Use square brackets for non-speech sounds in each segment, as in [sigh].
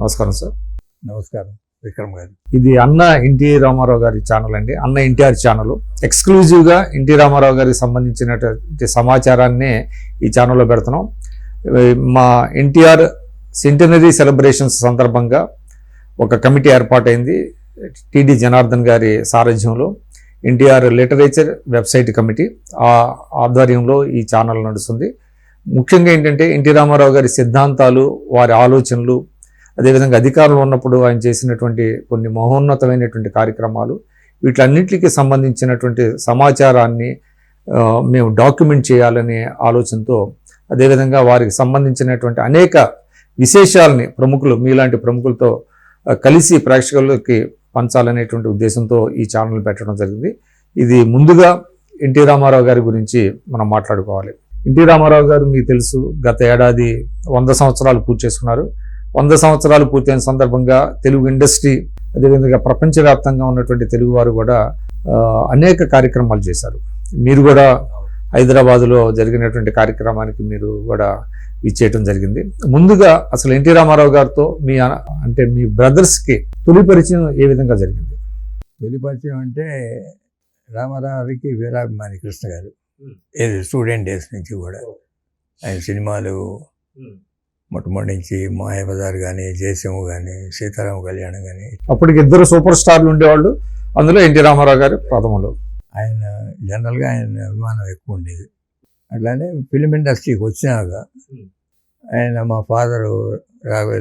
నమస్కారం సార్. నమస్కారం. విక్రమ్ గారు. ఇది అన్న ఎన్టీ రామారావు గారి ఛానల్ అండి. అన్న ఎన్టీఆర్ ఛానల్ ఎక్స్క్లూజివ్గా ఎన్టీ రామారావు గారికి సంబంధించినటువంటి సమాచారాన్ని ఈ ఛానల్లో పెడుతున్నాం. మా ఎన్టీఆర్ సెంటనరీ సెలబ్రేషన్స్ సందర్భంగా ఒక కమిటీ ఏర్పాటైంది. టిడి జనార్దన్ గారి సారథ్యంలో ఎన్టీఆర్ లిటరేచర్ వెబ్సైట్ కమిటీ ఆ ఆధ్వర్యంలో ఈ ఛానల్ నడుస్తుంది. ముఖ్యంగా ఏంటంటే ఎన్టీ రామారావు గారి సిద్ధాంతాలు వారి ఆలోచనలు అదేవిధంగా అధికారంలో ఉన్నప్పుడు ఆయన చేసినటువంటి కొన్ని మహోన్నతమైనటువంటి కార్యక్రమాలు వీటన్నిటికి సంబంధించినటువంటి సమాచారాన్ని మేము డాక్యుమెంట్ చేయాలనే ఆలోచనతో అదేవిధంగా వారికి సంబంధించినటువంటి అనేక విశేషాలని ప్రముఖులు మీలాంటి ప్రముఖులతో కలిసి ప్రేక్షకులకి పంచాలనేటువంటి ఉద్దేశంతో ఈ ఛానల్ పెట్టడం జరిగింది. ఇది ముందుగా ఎన్టీ రామారావు గారి గురించి మనం మాట్లాడుకోవాలి. ఎన్టీ రామారావు గారు మీకు తెలుసు గత ఏడాది వంద సంవత్సరాలు పూర్తి చేసుకున్నారు. వంద సంవత్సరాలు పూర్తయిన సందర్భంగా తెలుగు ఇండస్ట్రీ అదేవిధంగా ప్రపంచవ్యాప్తంగా ఉన్నటువంటి తెలుగు వారు కూడా అనేక కార్యక్రమాలు చేశారు. మీరు కూడా హైదరాబాదులో జరిగినటువంటి కార్యక్రమానికి మీరు కూడా ఇచ్చేయటం జరిగింది. ముందుగా అసలు ఎన్టీ రామారావు గారితో మీ అంటే మీ బ్రదర్స్కి తొలి పరిచయం ఏ విధంగా జరిగింది? తొలి పరిచయం అంటే రామారావుకి వీరాభిమాని కృష్ణ గారు. స్టూడెంట్ డేస్ నుంచి కూడా. ఆయన సినిమాలు మొట్టమొదటి నుంచి మాయాబజార్ కానీ జయసింహ కానీ సీతారామ కళ్యాణం కానీ అప్పటికి ఇద్దరు సూపర్ స్టార్లు ఉండేవాళ్ళు. అందులో ఎన్టీ రామారావు గారు ప్రథమలో. ఆయన జనరల్గా ఆయన అభిమానం ఎక్కువ ఉండేది. అట్లానే ఫిలిం ఇండస్ట్రీకి వచ్చినాక ఆయన మా ఫాదరు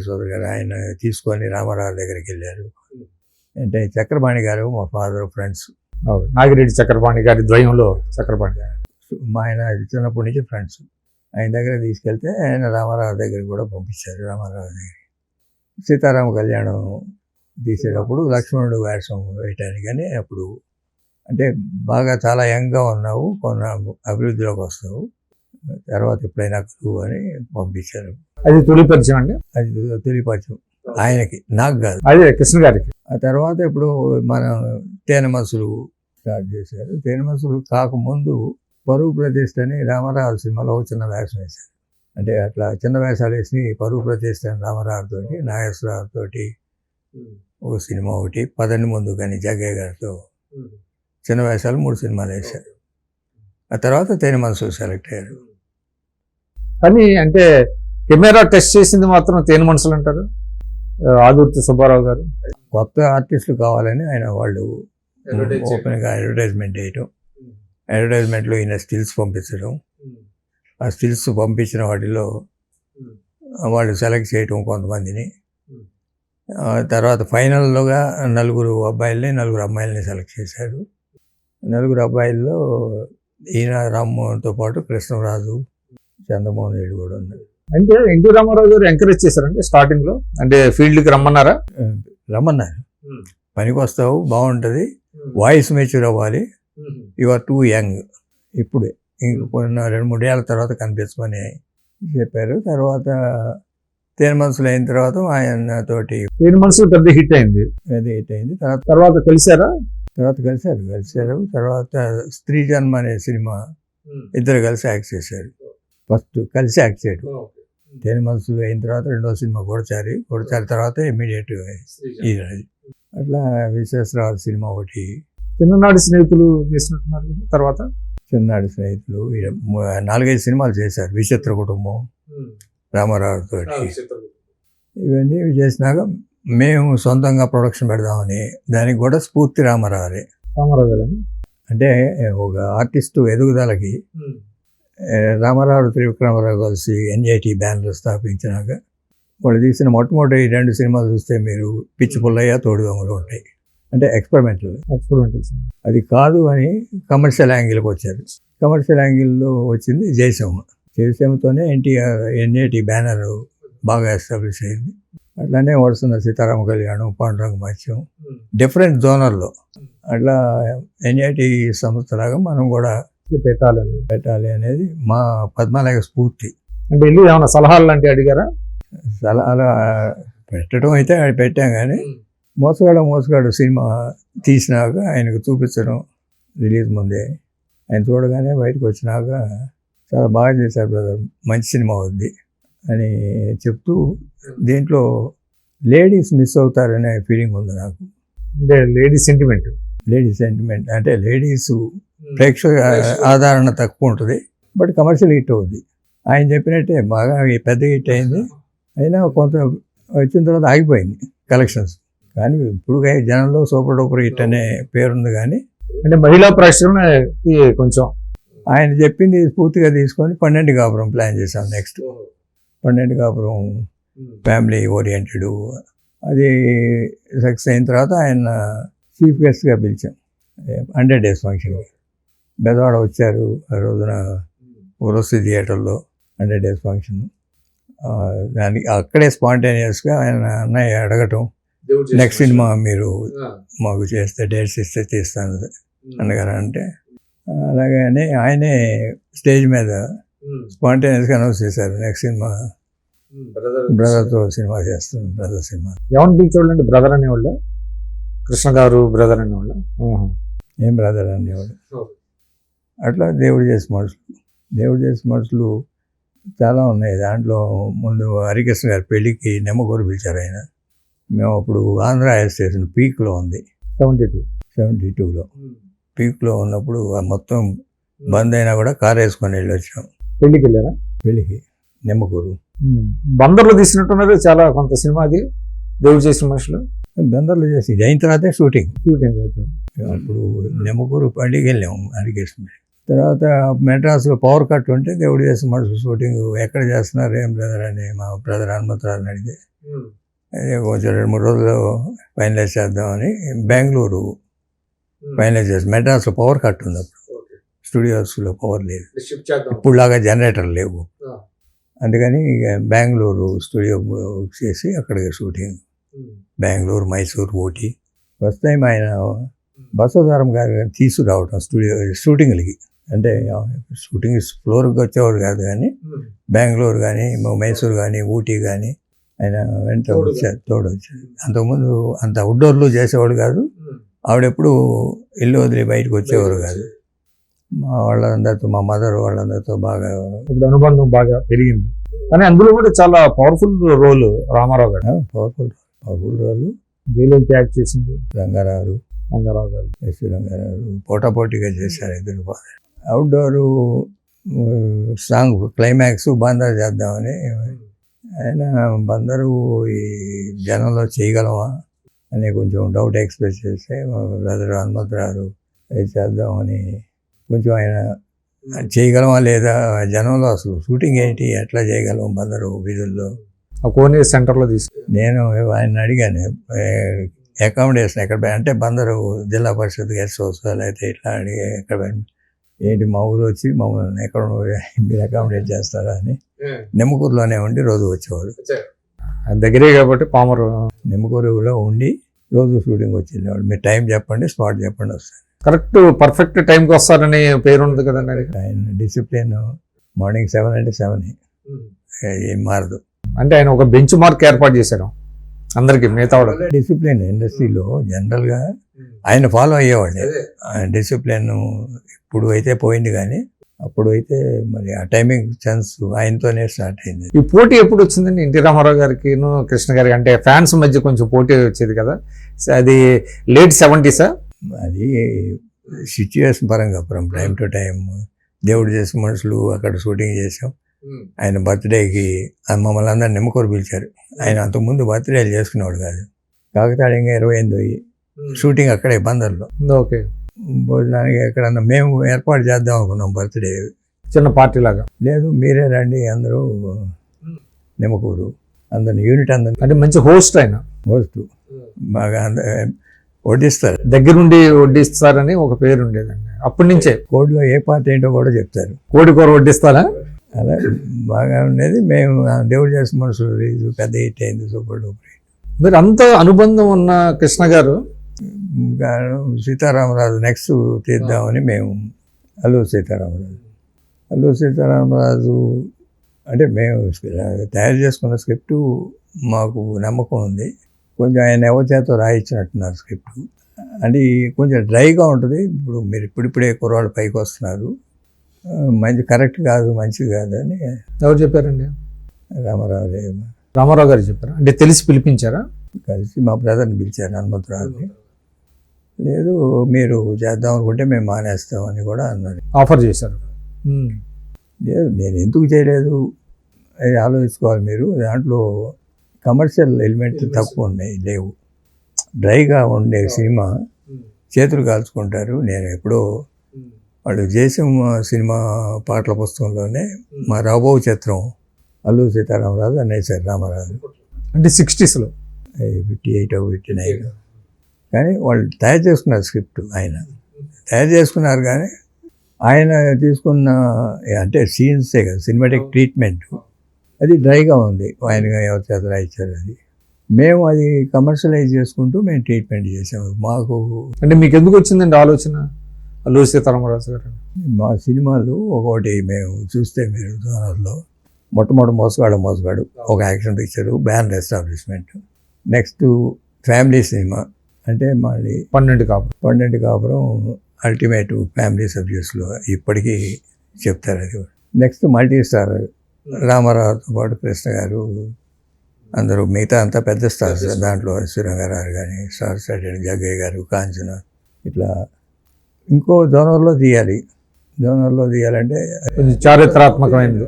చౌదరి గారు ఆయన తీసుకొని రామారావు దగ్గరికి వెళ్ళారు. అంటే చక్రపాణి గారు మా ఫాదర్ ఫ్రెండ్స్. నాగిరెడ్డి చక్రపాణి గారి ద్వయంలో చక్రపాణి గారు. మా ఆయన చిన్నప్పటి నుంచి ఫ్రెండ్స్. ఆయన దగ్గర తీసుకెళ్తే ఆయన రామారావు దగ్గర కూడా పంపించారు రామారావు దగ్గర సీతారామ కళ్యాణం తీసేటప్పుడు లక్ష్మణుడు వేషం వేయటానికి కానీ అప్పుడు అంటే బాగా చాలా యంగ్గా ఉన్నావు కొన్న అభివృద్ధిలోకి వస్తావు తర్వాత ఎప్పుడైనా కలువు అని పంపించారు. అది తొలి పరిచయం అండి? అది తెలియపరచు ఆయనకి నాకు కాదు. అదే కృష్ణ గారికి. ఆ తర్వాత ఇప్పుడు మన తేనె మసులు స్టార్ట్ చేశారు. తేనె మసులు కాకముందు పరువు ప్రతిష్ట అని రామారావు సినిమాలో ఒక చిన్న వేషం వేశారు. అంటే అట్లా చిన్న వేషాలు వేసి పరువు ప్రతిష్ట అని రామారావు తోటి నాగేశ్వరరావు తోటి ఒక సినిమా ఒకటి పదండి ముందు కానీ జగ్గయ్య గారితో. చిన్న వేషాలు మూడు సినిమాలు వేశారు. ఆ తర్వాత తేనె మనసు సెలెక్ట్ అయ్యారు. కానీ అంటే కెమెరా టెస్ట్ చేసింది మాత్రం తేనె మనుషులు అంటారు? ఆదుర్తి సుబ్బారావు గారు. కొత్త ఆర్టిస్టులు కావాలని ఆయన వాళ్ళు ఓపెన్గా అడ్వర్టైజ్మెంట్ వేయటం. అడ్వర్టైజ్మెంట్లో ఈయన స్టిల్స్ పంపించడం. ఆ స్టిల్స్ పంపించిన వాటిలో వాళ్ళు సెలెక్ట్ చేయటం కొంతమందిని. ఆ తర్వాత ఫైనల్లోగా నలుగురు అబ్బాయిల్ని నలుగురు అమ్మాయిల్ని సెలెక్ట్ చేశారు. నలుగురు అబ్బాయిల్లో ఈయన రామ్మోహన్తో పాటు కృష్ణరాజు చంద్రమోహన్ రెడ్డి కూడా ఉన్నారు. అంటే ఎన్టీ రామారావు గారు ఎంకరేజ్ చేశారంటే స్టార్టింగ్లో అంటే ఫీల్డ్కి రమ్మన్నారా. రమ్మన్నారు పనికి వస్తావు బాగుంటుంది. వాయిస్ మెచ్యూర్ అవ్వాలి. యు ఆర్ టూ యంగ్ ఇప్పుడే. ఇంక కొన్ని రెండు మూడేళ్ళ తర్వాత కనిపించమని చెప్పారు. తర్వాత తేనె మనసులు అయిన తర్వాత ఆయన తోటి తేనె మనుషులు పెద్ద హిట్ అయింది. అది హిట్ అయింది. తర్వాత తర్వాత కలిసారా? తర్వాత కలిశారు. కలిశారు. తర్వాత స్త్రీ జన్మ అనే సినిమా ఇద్దరు కలిసి యాక్ట్ చేశారు. ఫస్ట్ కలిసి యాక్ట్ చేయడం. తేనె మనసులు అయిన తర్వాత రెండో సినిమా గొడచారి. గొడచారి తర్వాత ఇమీడియట్ అట్లా విశ్వేశ్వరరావు సినిమా ఒకటి చిన్ననాటి స్నేహితులు చేసినట్టున్నారు కదా తర్వాత? చిన్నాడి స్నేహితులు నాలుగైదు సినిమాలు చేశారు విచిత్ర కుటుంబం రామారావు తోటి ఇవన్నీ చేసినాక మేము సొంతంగా ప్రొడక్షన్ పెడదామని దానికి కూడా స్ఫూర్తి రామారావురే రామారావు గారు అంటే ఒక ఆర్టిస్టు ఎదుగుదలకి రామారావు త్రివిక్రమరావు కలిసి ఎన్ఐటి బ్యానర్ స్థాపించినాక వాళ్ళు తీసిన మొట్టమొదటి రెండు సినిమాలు చూస్తే మీరు పిచ్చి పుల్లయ్య తోడు దొంగలు ఉంటాయి. అంటే ఎక్స్పెరిమెంటల్ ఎక్స్పెరిమెంటల్ అది కాదు అని కమర్షియల్ యాంగిల్కి వచ్చారు. కమర్షియల్ యాంగిల్లో వచ్చింది జయసింహ. జయసింహతోనే ఎన్టీఆర్ ఎన్ఏటి బ్యానర్ బాగా ఎస్టాబ్లిష్ అయింది. అట్లానే వరుసన సీతారామ కళ్యాణం పాండురంగ మత్స్యం డిఫరెంట్ జోనర్లో అట్లా ఎన్ఐటి సంస్థలాగా మనం కూడా పెట్టాలని. పెట్టాలి అనేది మా పద్మనాభ స్ఫూర్తి. అంటే వెళ్ళి ఏమైనా సలహాలు లాంటివి అడిగారా? సలహాలు పెట్టడం అయితే పెట్టాం కానీ మోసగాడు మోసగాడు సినిమా తీసినాక ఆయనకు చూపించడం రిలీజ్ ముందే. ఆయన చూడగానే బయటకు వచ్చినాక చాలా బాగా చేశారు బ్రదర్ మంచి సినిమా అవుద్ది అని చెప్తూ దీంట్లో లేడీస్ మిస్ అవుతారనే ఫీలింగ్ ఉంది నాకు. అంటే లేడీ సెంటిమెంట్ లేడీస్ సెంటిమెంట్ అంటే లేడీస్ ప్రేక్షక ఆదరణ తక్కువ ఉంటుంది బట్ కమర్షియల్ హిట్ అవుద్ది. ఆయన చెప్పినట్టే బాగా పెద్ద హిట్ అయింది [laughs] అయినా కొంత వచ్చిన తర్వాత ఆగిపోయింది కలెక్షన్స్ కానీ ఇప్పుడు జనంలో సూపర్ డూపర్ హిట్ అనే పేరుంది కానీ అంటే మహిళా ప్రేక్షకులకి కొంచెం ఆయన చెప్పింది పూర్తిగా తీసుకొని పన్నెండు కాపురం ప్లాన్ చేశాం నెక్స్ట్. పన్నెండు కాపురం ఫ్యామిలీ ఓరియంటెడ్. అది సక్సెస్ అయిన తర్వాత ఆయన చీఫ్ గెస్ట్గా పిలిచాం. హండ్రెడ్ డేస్ ఫంక్షన్కి బెదవాడ వచ్చారు ఆ రోజున ఉరసి థియేటర్లో హండ్రెడ్ డేస్ ఫంక్షన్. దానికి అక్కడే స్పాంటేనియస్గా ఆయన అన్నయ్య అడగటం నెక్స్ట్ సినిమా మీరు మాకు చేస్తే డేట్స్ ఇస్తే తీస్తాను అన్నగారు అంటే. అలాగే అని ఆయనే స్టేజ్ మీద స్పాంటేనియస్గా అనౌన్స్ చేశారు నెక్స్ట్ సినిమా. బ్రదర్తో సినిమా చేస్తాను బ్రదర్ సినిమా. ఎవరిని పిలిచేవాళ్ళు బ్రదర్ అనేవాళ్ళు? కృష్ణ గారు బ్రదర్ అనేవాళ్ళు. ఏం బ్రదర్ అనేవాడు అట్లా దేవుడు చేసే మనుషులు. దేవుడు చేసే మనుషులు చాలా ఉన్నాయి. దాంట్లో ముందు హరికృష్ణ గారి పెళ్ళికి నెమ్మగూరు పిలిచారు ఆయన. మేము అప్పుడు ఆంధ్ర స్టేషన్ పీక్లో ఉంది. Seventy two. సెవెంటీ టూలో. పీక్లో ఉన్నప్పుడు మొత్తం బంద్ అయినా కూడా కార్ వేసుకొని వెళ్ళి వచ్చాం. పెళ్ళికి వెళ్ళారా పెళ్ళికి. నెమ్మకూరు. బందర్లో తీసినట్టున్నది చాలా కొంత సినిమా అది. దేవుడు చేసిన మనుషులు. బందర్లో చేసి ఇది అయిన తర్వాతే షూటింగ్. షూటింగ్. అప్పుడు నెమ్మకూరు పండుగ వెళ్ళాము హరికృష్ణ తర్వాత మెడ్రాస్లో పవర్ కట్ ఉంటే దేవుడు చేసిన మనుషులు షూటింగ్ ఎక్కడ చేస్తున్నారు ఏం బ్రదర్ అని మా బ్రదర్ హనుమంతరావుని అడిగితే. అదే కొంచెం రెండు మూడు రోజులు ఫైనలైజ్ చేద్దామని బెంగళూరు ఫైనలైజ్ చేసి మెడ్రాస్లో పవర్ కట్ ఉంది అప్పుడు. స్టూడియోస్లో పవర్ లేదు. ఇప్పుడులాగా జనరేటర్ లేవు. అందుకని ఇక బెంగళూరు స్టూడియో బుక్ చేసి అక్కడ shooting Bengaluru Mysuru Ooty. First time ఆయన బసవతారం గారు తీసుకురావటం స్టూడియో షూటింగ్లకి అంటే షూటింగ్ ఫ్లోర్కి వచ్చేవాడు కాదు కానీ బెంగళూరు కానీ మైసూరు కానీ ఊటీ కానీ ఆయన వెంట. వచ్చారు తోడు వచ్చారు అంతకుముందు అంత అవుట్డోర్లో చేసేవాడు కాదు. ఆవిడెప్పుడు ఇల్లు వదిలి బయటకు వచ్చేవారు కాదు. మా వాళ్ళందరితో మా మదర్ వాళ్ళందరితో బాగా ఇప్పుడు అనుబంధం బాగా పెరిగింది. కానీ అందులో కూడా చాలా పవర్ఫుల్ రోల్ రామారావు గారు. పవర్ఫుల్ పవర్ఫుల్ రోజు జైలు యాక్ట్ చేసింది. రంగారావు రంగారావు గారు. ఎస్ రంగారావు పోటాపోటీగా చేశారు ఇద్దరు అవుట్డోరు సాంగ్ క్లైమాక్స్ బందర్ చేద్దామని ఆయన బందరు ఈ జనంలో చేయగలమా అని కొంచెం డౌట్ ఎక్స్ప్రెస్ చేస్తే మా బ్రదర్ హనుమంతరావు చేద్దామని కొంచెం ఆయన చేయగలమా లేదా జనంలో అసలు షూటింగ్ ఏంటి? ఎట్లా చేయగలం బందరు వీధుల్లో? ఆ కోనే సెంటర్లో తీసి నేను ఆయన అడిగాను అకామిడేషన్ ఎక్కడ అంటే బందరు జిల్లా పరిషత్ గెస్ట్ హౌస్ అయితే ఇట్లా అడిగి ఎక్కడ ఏంటి మా ఊరు వచ్చి మమ్మల్ని ఎక్కడ మీరు అకామిడేట్ చేస్తారా అని నిమ్మకూరులోనే ఉండి రోజు వచ్చేవాడు. దగ్గరే కాబట్టి పామరు నిమ్మకూరులో ఉండి రోజు షూటింగ్ వచ్చి వెళ్ళేవాడు మీరు టైం చెప్పండి స్పాట్ చెప్పండి వస్తాను కరెక్ట్ పర్ఫెక్ట్ టైంకి వస్తారని పేరు ఉంది కదండి ఆయనకి. ఆయన డిసిప్లిన్ మార్నింగ్ సెవెన్ అంటే సెవెన్ ఏం. మారదు. అంటే ఆయన ఒక బెంచ్ మార్క్ ఏర్పాటు చేశారు. అందరికి మిగతా డిసిప్లిన్ ఇండస్ట్రీలో జనరల్గా ఆయన ఫాలో అయ్యేవాడే. డిసిప్లిన్ ఇప్పుడు అయితే పోయింది కానీ అప్పుడు అయితే మరి ఆ టైమింగ్ సెన్స్ ఆయనతోనే స్టార్ట్ అయింది. ఈ పోటీ ఎప్పుడు వచ్చిందండి? ఎన్టీ రామారావు గారికి కృష్ణ గారికి? అంటే ఫ్యాన్స్ మధ్య కొంచెం పోటీ వచ్చేది కదా? అది లేట్ సెవెంటీసా? అది సిచ్యువేషన్ పరంగా ఫ్రమ్ టైం టు టైం దేవుడు చేసిన మనుషులు అక్కడ షూటింగ్ చేసాం ఆయన బర్త్డేకి మమ్మల్ని అందరు నిమ్మకూరు పిలిచారు. ఆయన అంతకుముందు బర్త్డేలు చేసుకునేవాడు కాదు. కాకతాళీయంగా ఇరవై ఎనిమిది షూటింగ్ అక్కడే బందర్లో. ఓకే. భోజనానికి ఎక్కడన్నా మేము ఏర్పాటు చేద్దాం అనుకున్నాం బర్త్డే. చిన్న పార్టీ లాగా. లేదు మీరే రండి అందరూ నిమ్మకూరు. అందరిని యూనిట్ అందరిని. అంటే మంచి హోస్ట్ ఆయన. మోస్తూ బాగా అంద వడ్డిస్తారు. దగ్గరుండి వడ్డిస్తారని ఒక పేరు ఉండేదండి అప్పటి నుంచే. కోడిలో ఏ పార్ట్ ఏంటో కూడా చెప్తారు. కోడి కూర వడ్డిస్తారా? అలా బాగా ఉండేది. మేము దేవుడు చేసిన మనుషులు పెద్ద హిట్ అయింది సూపర్ డూపర్. మరి అంత అనుబంధం ఉన్న కృష్ణ గారు సీతారామరాజు నెక్స్ట్ తీద్దామని మేము అల్లు సీతారామరాజు. అల్లు సీతారామరాజు అంటే మేము తయారు చేసుకున్న స్క్రిప్టు మాకు నమ్మకం ఉంది. కొంచెం ఆయన ఎవరి చేత రాయించినట్టున్నారు స్క్రిప్ట్. అంటే కొంచెం డ్రైగా ఉంటుంది. ఇప్పుడు మీరు ఇప్పుడిప్పుడే కుర్రాళ్ళు పైకి వస్తున్నారు. మంచి కరెక్ట్ కాదు మంచిది కాదు అని ఎవరు చెప్పారండి? రామారావు రామారావు గారు చెప్పారా? అంటే తెలిసి పిలిపించారా? కలిసి మా బ్రదర్ని పిలిచారు హనుమంతరావుని. లేదు మీరు చేద్దాం అనుకుంటే మేము మానేస్తామని కూడా అన్నారు. ఆఫర్ చేశారు. లేదు నేను ఎందుకు చేయలేదు? అది ఆలోచించుకోవాలి మీరు. దాంట్లో కమర్షియల్ ఎలిమెంట్స్ తక్కువ ఉన్నాయి లేవు. డ్రైగా ఉండే సినిమా చేతులు కాల్చుకుంటారు. నేను ఎప్పుడో వాళ్ళు చేసిన సినిమా పాటల పుస్తకంలోనే మా రాబో చిత్రం అల్లు సీతారామరాజు అనేసారు రామారాజు అంటే సిక్స్టీస్లో ఫిఫ్టీ ఎయిట్ ఫిఫ్టీ నైన్ కానీ వాళ్ళు తయారు చేసుకున్నారు స్క్రిప్ట్ ఆయన. తయారు చేసుకున్నారు కానీ ఆయన తీసుకున్న అంటే సీన్సే కదా సినిమాటిక్ ట్రీట్మెంట్ అది డ్రైగా ఉంది. ఆయన ఎవరి చేత రాయించారు అది. మేము అది కమర్షియలైజ్ చేసుకుంటూ మేము ట్రీట్మెంట్ చేసాము మాకు అంటే మీకు ఎందుకు వచ్చిందండి ఆలోచన? సీతారామరాజు గారు మా సినిమాలు ఒకటి మేము చూస్తే మీరు జోనర్లో మొట్టమొదటి మోసగాడు మోసగాడు ఒక action picture banner establishment. Next family cinema. అంటే మళ్ళీ పన్నెండు కాపు పన్నెండు కాపురం అల్టిమేట్ ఫ్యామిలీ సబ్జెక్ట్స్లో ఇప్పటికీ చెప్తారు అది. నెక్స్ట్ మల్టీ స్టార్ రామారావుతో పాటు కృష్ణ గారు అందరూ మిగతా అంతా పెద్ద స్టార్స్ దాంట్లో సూర్యగారు కానీ స్టార్ స్టార్టెడ్ జగ్గయ్య గారు కాంచన ఇట్లా ఇంకో జోనర్లో తీయాలి. జోనర్లో తీయాలంటే కొంచెం చారిత్రాత్మకమైనది.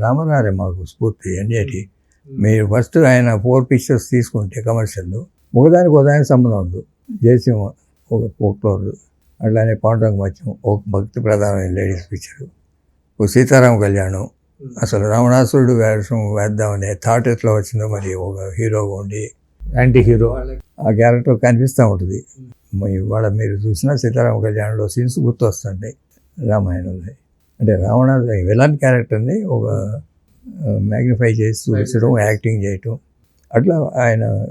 రామారావే మాకు స్ఫూర్తి ఎన్ఏటి. మీరు ఫస్ట్ ఆయన ఫోర్ పిక్చర్స్ తీసుకుంటే కమర్షియల్ ఒకదానికి ఒకదానికి సంబంధం ఉండదు. జయసింహ ఒక ఫోక్లోర్ అట్లానే పాండురంగ మత్యం ఒక భక్తి ప్రధానమైన లేడీస్ పిక్చర్ ఒక సీతారామ కళ్యాణం అసలు రావణాసురుడు వేషం వేద్దామనే థాట్ ఎట్లా వచ్చిందో మరి ఒక హీరోగా ఉండి యాంటీ హీరో ఆ క్యారెక్టర్ కనిపిస్తూ ఉంటుంది. ఇవాళ మీరు చూసినా సీతారామ కళ్యాణంలో సీన్స్ గుర్తొస్తుంటాయి రామాయణంలో. అంటే రావణ విలన్ క్యారెక్టర్ని ఒక మ్యాగ్నిఫై చేసి చూపించడం యాక్టింగ్ చేయటం. అట్లా ఆయన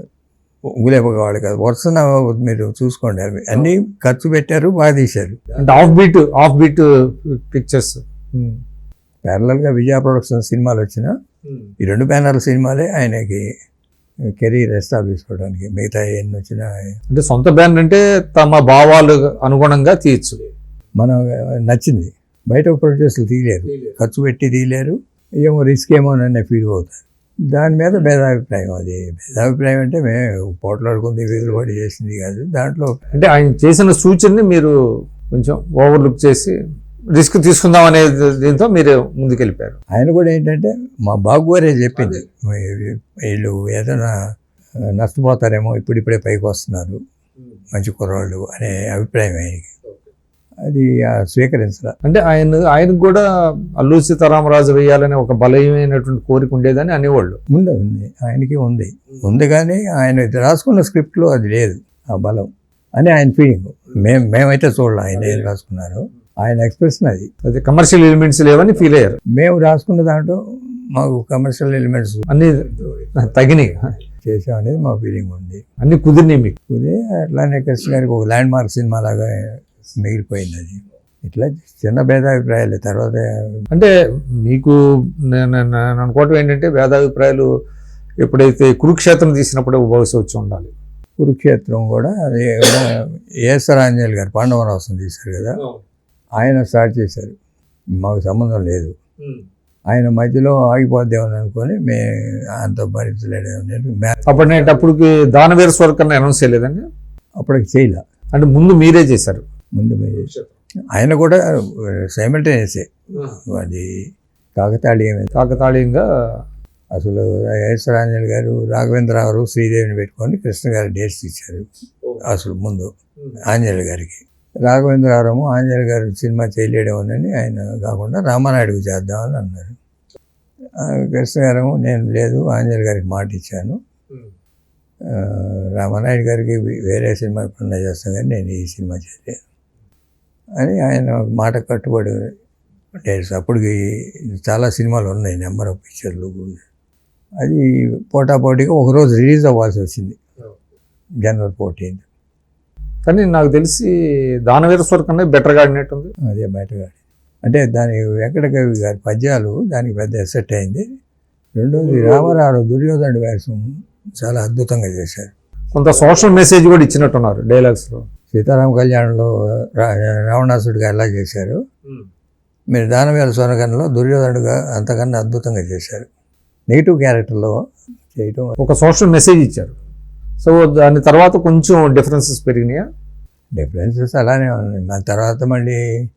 ఊలేపగవాడు కాదు. వరుసన మీరు చూసుకోండి. అవి అన్నీ ఖర్చు పెట్టారు బాగా తీశారు. అంటే off beat off beat pictures ప్యారలల్గా విజయ ప్రొడక్షన్ సినిమాలు వచ్చినా ఈ రెండు బ్యానర్ల సినిమాలే ఆయనకి కెరీర్ ఎస్టాబ్లిష్ అవడానికి మిగతా ఎన్ని వచ్చినా అంటే సొంత బ్యాండ్ అంటే తమ భావాలు అనుగుణంగా తీయచ్చు. మనం నచ్చింది. బయట ప్రొడ్యూసర్లు తీయలేరు. ఖర్చు పెట్టి తీయలేరు. ఏమో రిస్క్ ఏమో అనే ఫీల్ అవుతారు దాని మీద భేదాభిప్రాయం అది. భేదాభిప్రాయం అంటే మేము పోట్లాడుకుంది వీధులు పడి చేసింది కాదు. దాంట్లో అంటే ఆయన చేసిన సూచనని మీరు కొంచెం ఓవర్లుక్ చేసి రిస్క్ తీసుకుందాం అనే దీంతో మీరు ముందుకెళ్ళిపోయారు. ఆయన కూడా ఏంటంటే మా బాగువారే చెప్పింది. వీళ్ళు ఏదైనా నష్టపోతారేమో ఇప్పుడిప్పుడే పైకి వస్తున్నారు. మంచి కుర్రాళ్ళు అనే అభిప్రాయం ఆయనకి. అది స్వీకరించాల అంటే ఆయన ఆయనకు కూడా అల్లూరి సీతారామరాజు వేయాలనే ఒక బలమైనటువంటి కోరిక ఉండేదని అనేవాళ్ళు. ఉంది ఉంది. ఆయనకి ఉంది. ఉంది కానీ ఆయన రాసుకున్న స్క్రిప్ట్లో అది లేదు ఆ బలం. అని ఆయన ఫీలింగ్ మేము మేమైతే చూడాలి ఆయన ఏం రాసుకున్నారు. ఆయన ఎక్స్ప్రెషన్ అది. అది కమర్షియల్ ఎలిమెంట్స్ లేవని ఫీల్ అయ్యారు. మేము రాసుకున్న దాంట్లో మాకు కమర్షియల్ ఎలిమెంట్స్ అన్ని తగినాయి. చేసామనేది మా ఫీలింగ్ ఉంది. అన్ని కుదిరినాయి మీకు. ఇది అట్లానే కృష్ణ గారికి ఒక ల్యాండ్ మార్క్ సినిమా లాగా మిగిలిపోయింది అది ఇట్లా చిన్న భేదాభిప్రాయాలు. తర్వాత అంటే మీకు నేను నేను అనుకోవటం ఏంటంటే వేదాభిప్రాయాలు ఎప్పుడైతే కురుక్షేత్రం తీసినప్పుడే బహుశా వచ్చి ఉండాలి. కురుక్షేత్రం కూడా ఏసరాంజలి గారు పాండవరాసం తీశారు కదా? ఆయన స్టార్ట్ చేశారు. మాకు సంబంధం లేదు. ఆయన మధ్యలో ఆగిపోద్దామని అనుకొని మే అంత భరించలేడు అప్పటినేటప్పటికి దానవీర స్వర్గం అనౌన్స్ చేయలేదండి? అప్పటికి చేయలే. అంటే ముందు మీరే చేశారు. ముందు మీరు ఆయన కూడా సైమల్టేనియసే అది కాకతాళీయమే. కాకతాళీయంగా అసలు ఏసరాంజలి గారు రాఘవేంద్రరావు శ్రీదేవిని పెట్టుకొని కృష్ణ గారి డేట్స్ ఇచ్చారు. అసలు ముందు ఆంజనేయులు గారికి. రాఘవేంద్రరావు ఆంజనేయులు గారు సినిమా చేయలేడం అని ఆయన కాకుండా రామానాయుడుకు చేద్దామని అన్నారు. కృష్ణ గారు నేను లేదు ఆంజనేయులు గారికి మాట ఇచ్చాను. రామానాయుడు గారికి వేరే సినిమా ఎప్పుడన్నా చేస్తాను కానీ నేను ఈ సినిమా చేయలేను అని ఆయన మాట కట్టుబడి డేట్స్ అప్పటికి చాలా సినిమాలు ఉన్నాయి నెంబర్ ఆఫ్ పిక్చర్లు అది పోటాపోటీగా ఒకరోజు రిలీజ్ అవ్వాల్సి వచ్చింది జనవరి ఫోర్టీన్త్ కానీ నాకు తెలిసి దానవీర స్వర్గం బెటర్గా ఆడినట్టుంది. అదే బయటగాడి అంటే దాని వెంకటకవి గారి పద్యాలు దానికి పెద్ద ఎసెట్ అయింది. రెండోది రామారావు దుర్యోధనుడి వేషం చాలా అద్భుతంగా చేశారు. కొంత సోషల్ మెసేజ్ కూడా ఇచ్చినట్టున్నారు డైలాగ్స్లో సీతారామ కళ్యాణంలో రా రావణాసుడిగా ఎలా చేశారు? మీరు దానవేల స్వర్గంలో దుర్యోధనుడుగా అంతకన్నా అద్భుతంగా చేశారు. నెగిటివ్ క్యారెక్టర్లో చేయటం ఒక సోషల్ మెసేజ్ ఇచ్చారు. సో దాని తర్వాత కొంచెం డిఫరెన్సెస్ పెరిగినాయా? డిఫరెన్సెస్ అలానే ఉన్నాయి. మన తర్వాత మళ్ళీ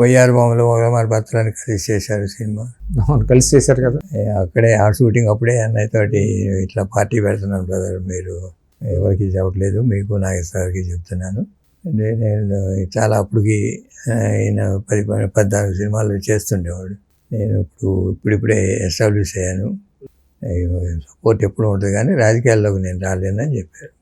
వైఆర్ బొమ్మలు ఒకమారి భర్తలని కలిసి చేశారు సినిమా. అవును కలిసి చేశారు కదా. అక్కడే ఆ షూటింగ్ అప్పుడే అన్నయ్య తోటి ఇట్లా పార్టీ పెడుతున్నాను బ్రదర్ మీరు. ఎవరికి చెప్పట్లేదు మీకు నాగేశ్వరకి చెప్తున్నాను. నేను చాలా అప్పటికి ఆయన పది పద్నాలుగు సినిమాలు చేస్తుండేవాడు. నేను ఇప్పుడు ఇప్పుడిప్పుడే ఎస్టాబ్లిష్ అయ్యాను. సపోర్ట్ ఎప్పుడు ఉంటుంది కానీ రాజకీయాల్లోకి నేను రాలేనని చెప్పారు.